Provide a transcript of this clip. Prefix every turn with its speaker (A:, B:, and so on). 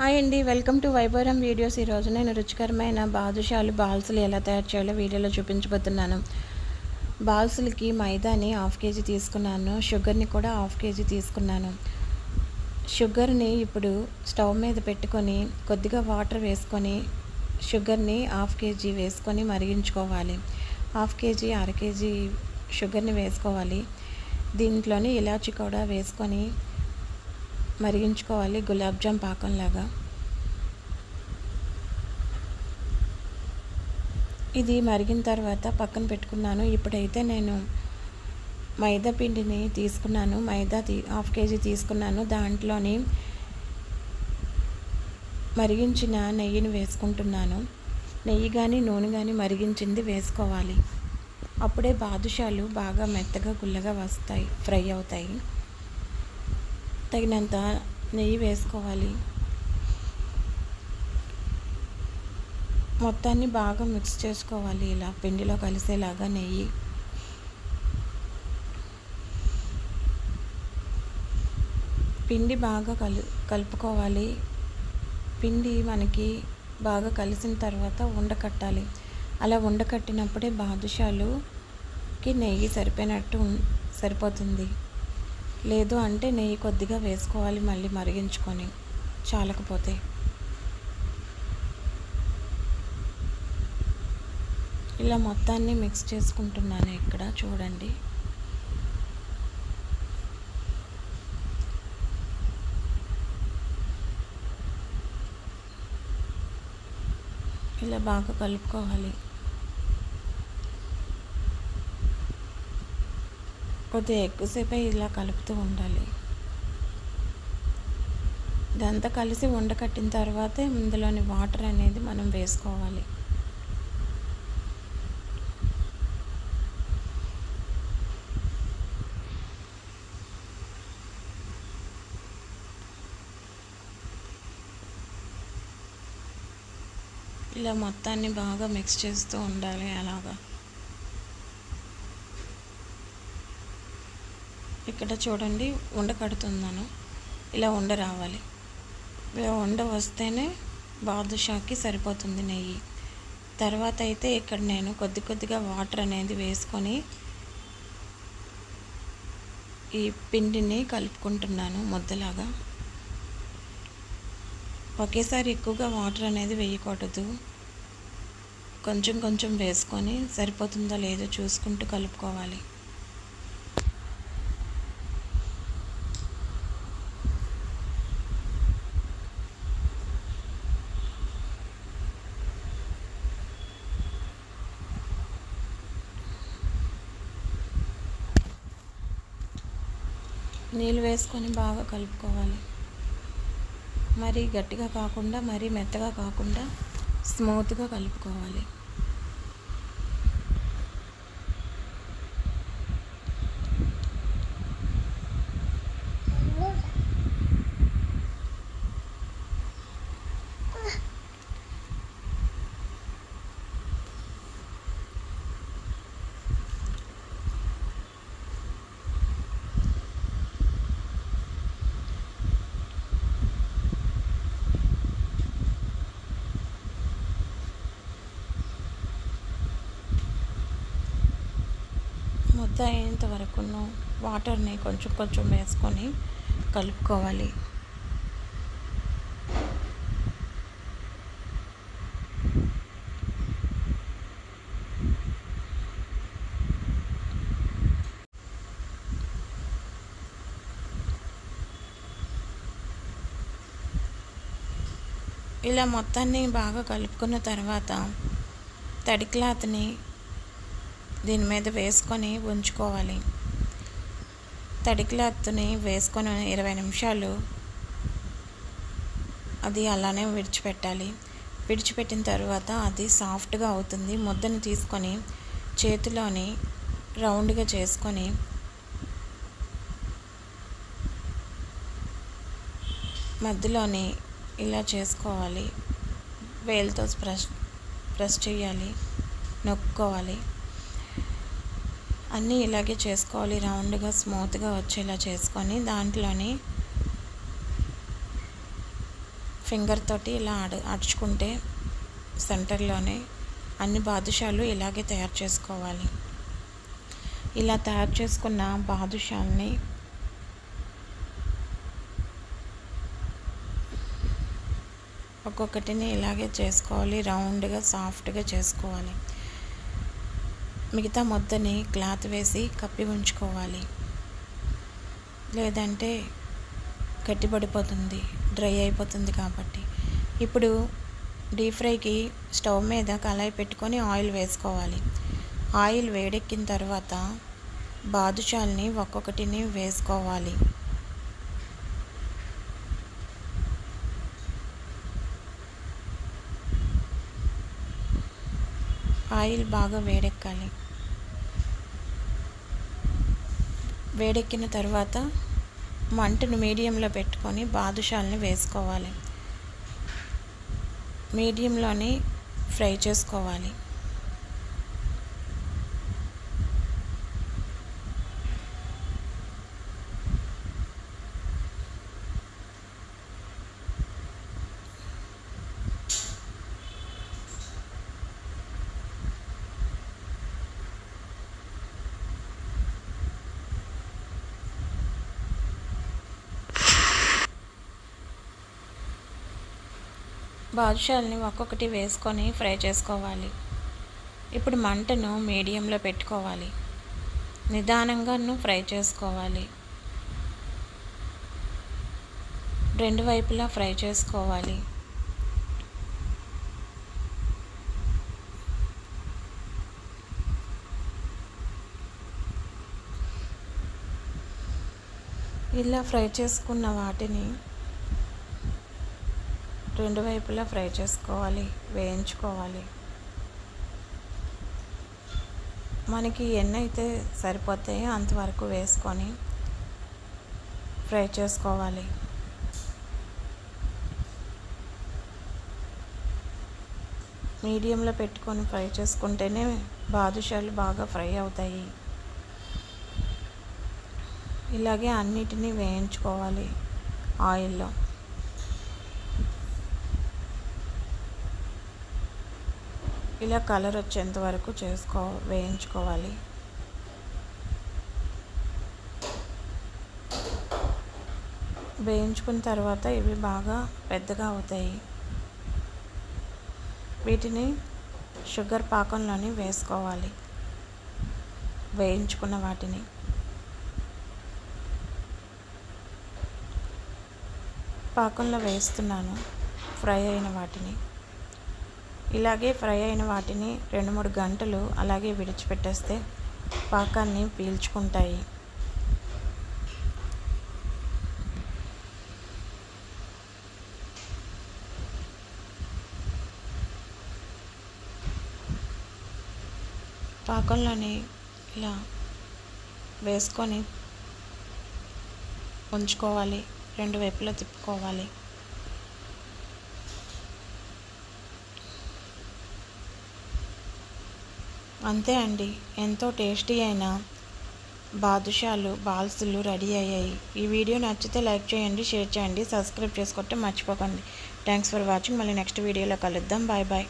A: Hi అండి welcome to వైభవరం videos. ఈరోజు నేను రుచికరమైన బాదుషాలు బాల్సులు ఎలా తయారు చేయాలో వీడియోలో చూపించబోతున్నాను. బాల్సులకి మైదాని హాఫ్ కేజీ తీసుకున్నాను షుగర్ని కూడా హాఫ్ కేజీ తీసుకున్నాను. షుగర్ని ఇప్పుడు స్టవ్ మీద పెట్టుకొని కొద్దిగా వాటర్ వేసుకొని షుగర్ని హాఫ్ కేజీ వేసుకొని మరిగించుకోవాలి. హాఫ్ కేజీ అర కేజీ షుగర్ని వేసుకోవాలి. దీంట్లోని ఇలాచి కూడా వేసుకొని మరిగించుకోవాలి. గులాబ్ జామ్ పాకంలాగా ఇది మరిగిన తర్వాత పక్కన పెట్టుకున్నాను. ఇప్పుడైతే నేను మైదా పిండిని తీసుకున్నాను. మైదా తీ హాఫ్ కేజీ తీసుకున్నాను. దాంట్లోని మరిగించిన నెయ్యిని వేసుకుంటున్నాను. నెయ్యి కానీ నూనె కానీ మరిగించింది వేసుకోవాలి. అప్పుడే బాదుషాలు బాగా మెత్తగా గుల్లగా వస్తాయి ఫ్రై అవుతాయి. తగినంత నెయ్యి వేసుకోవాలి. మొత్తాన్ని బాగా మిక్స్ చేసుకోవాలి. ఇలా పిండిలో కలిసేలాగా నెయ్యి. పిండి బాగా కలు కలుపుకోవాలి. పిండి మనకి బాగా కలిసిన తర్వాత ఉండకట్టాలి అలా ఉండకట్టినప్పుడే బాదుషాలుకి నెయ్యి సరిపోయినట్టు సరిపోతుంది. లేదు అంటే నెయ్యి కొద్దిగా వేసుకోవాలి మళ్ళీ మరిగించుకొని చాలకపోతే. ఇలా మొత్తాన్ని మిక్స్ చేసుకుంటున్నాను ఇక్కడ చూడండి. ఇలా బాగా కలుపుకోవాలి. కొద్దిగా ఎక్కువసేపే ఇలా కలుపుతూ ఉండాలి. ఇదంతా కలిసి ఉండకట్టిన తర్వాతే ఇందులోని వాటర్ అనేది మనం వేసుకోవాలి. ఇలా మొత్తాన్ని బాగా మిక్స్ చేస్తూ ఉండాలి అలాగా. ఇక్కడ చూడండి ఉండ కడుతున్నాను. ఇలా ఉండ రావాలి. ఇలా ఉండ వస్తేనే బాదుషాకి సరిపోతుంది నెయ్యి. తర్వాత అయితే ఇక్కడ నేను కొద్ది కొద్దిగా వాటర్ అనేది వేసుకొని ఈ పిండిని కలుపుకుంటున్నాను ముద్దలాగా. ఒకేసారి ఎక్కువగా వాటర్ అనేది వేయకూడదు. కొంచెం కొంచెం వేసుకొని సరిపోతుందో లేదో చూసుకుంటూ కలుపుకోవాలి. నీళ్ళు వేసుకొని బాగా కలుపుకోవాలి. మరీ గట్టిగా కాకుండా మరీ మెత్తగా కాకుండా స్మూత్గా కలుపుకోవాలి. ముద్ద అయ్యేంత వరకును వాటర్ని కొంచెం కొంచెం వేసుకొని కలుపుకోవాలి. ఇలా మొత్తాన్ని బాగా కలుపుకున్న తర్వాత తడి క్లాత్ని దీని మీద వేసుకొని ఉంచుకోవాలి. తడి క్లాత్ని వేసుకొని ఇరవై నిమిషాలు అది అలానే విడిచిపెట్టాలి. విడిచిపెట్టిన తర్వాత అది సాఫ్ట్గా అవుతుంది. ముద్దను తీసుకొని చేతిలోని రౌండ్గా చేసుకొని మధ్యలోని ఇలా చేసుకోవాలి. వేలుతో ప్రెస్ ప్రెస్ చేయాలి. నొక్కుకోవాలి అన్నీ ఇలాగే చేసుకోవాలి రౌండ్గా స్మూత్గా వచ్చేలా చేసుకొని దాంట్లోని ఫింగర్ తోటి ఇలా అడు అడుచుకుంటే సెంటర్లోనే అన్ని బాదుషాలు ఇలాగే తయారు చేసుకోవాలి. ఇలా తయారు చేసుకున్న బాదుషాల్ని ఒక్కొక్కటిని ఇలాగే చేసుకోవాలి రౌండ్గా సాఫ్ట్గా చేసుకోవాలి. మిగతా ముద్దని క్లాత్ వేసి కప్పి ఉంచుకోవాలి. లేదంటే గట్టిపడిపోతుంది డ్రై అయిపోతుంది కాబట్టి. ఇప్పుడు డీప్ ఫ్రైకి స్టవ్ మీద కళాయి పెట్టుకొని ఆయిల్ వేసుకోవాలి. ఆయిల్ వేడెక్కిన తర్వాత బాదుషాల్ని ఒక్కొక్కటిని వేసుకోవాలి. ఆయిల్ బాగా వేడెక్కాలి. వేడెక్కిన తర్వాత మంటను మీడియంలో పెట్టుకొని బాదుషాలని వేసుకోవాలి. మీడియంలోనే ఫ్రై చేసుకోవాలి. బాదుషాలని ఒక్కొక్కటి వేసుకొని ఫ్రై చేసుకోవాలి. ఇప్పుడు మంటను మీడియంలో పెట్టుకోవాలి. నిదానంగాను ఫ్రై చేసుకోవాలి. రెండు వైపులా ఫ్రై చేసుకోవాలి. ఇలా ఫ్రై చేసుకున్న వాటిని రెండు వైపులా ఫ్రై చేసుకోవాలి వేయించుకోవాలి. మనకి ఎన్ని అయితే సరిపోతాయో అంతవరకు వేసుకొని ఫ్రై చేసుకోవాలి. మీడియంలో పెట్టుకొని ఫ్రై చేసుకుంటేనే బాదుషాలు బాగా ఫ్రై అవుతాయి. ఇలాగే అన్నిటినీ వేయించుకోవాలి ఆయిల్లో. ఇలా కలర్ వచ్చేంత వరకు చేసుకో వేయించుకోవాలి. వేయించుకున్న తర్వాత ఇవి బాగా పెద్దగా అవుతాయి. వీటిని షుగర్ పాకంలోని వేసుకోవాలి. వేయించుకున్న వాటిని. పాకంలో వేస్తున్నాను. ఫ్రై అయిన వాటిని. ఇలాగే ఫ్రై అయిన వాటిని రెండు మూడు గంటలు అలాగే విడిచిపెట్టేస్తే పాకాన్ని పీల్చుకుంటాయి. పాకంలోని ఇలా వేసుకొని ఉంచుకోవాలి. రెండు వైపులా తిప్పుకోవాలి. అంతే అండి. ఎంతో టేస్టీ అయిన బాదుషాలు బాల్సులు రెడీ అయ్యాయి. ఈ వీడియో నచ్చితే లైక్ చేయండి షేర్ చేయండి సబ్స్క్రైబ్ చేసుకోవటం మర్చిపోకండి. Thanks for watching. మళ్ళీ నెక్స్ట్ వీడియోలో కలుద్దాం. Bye bye.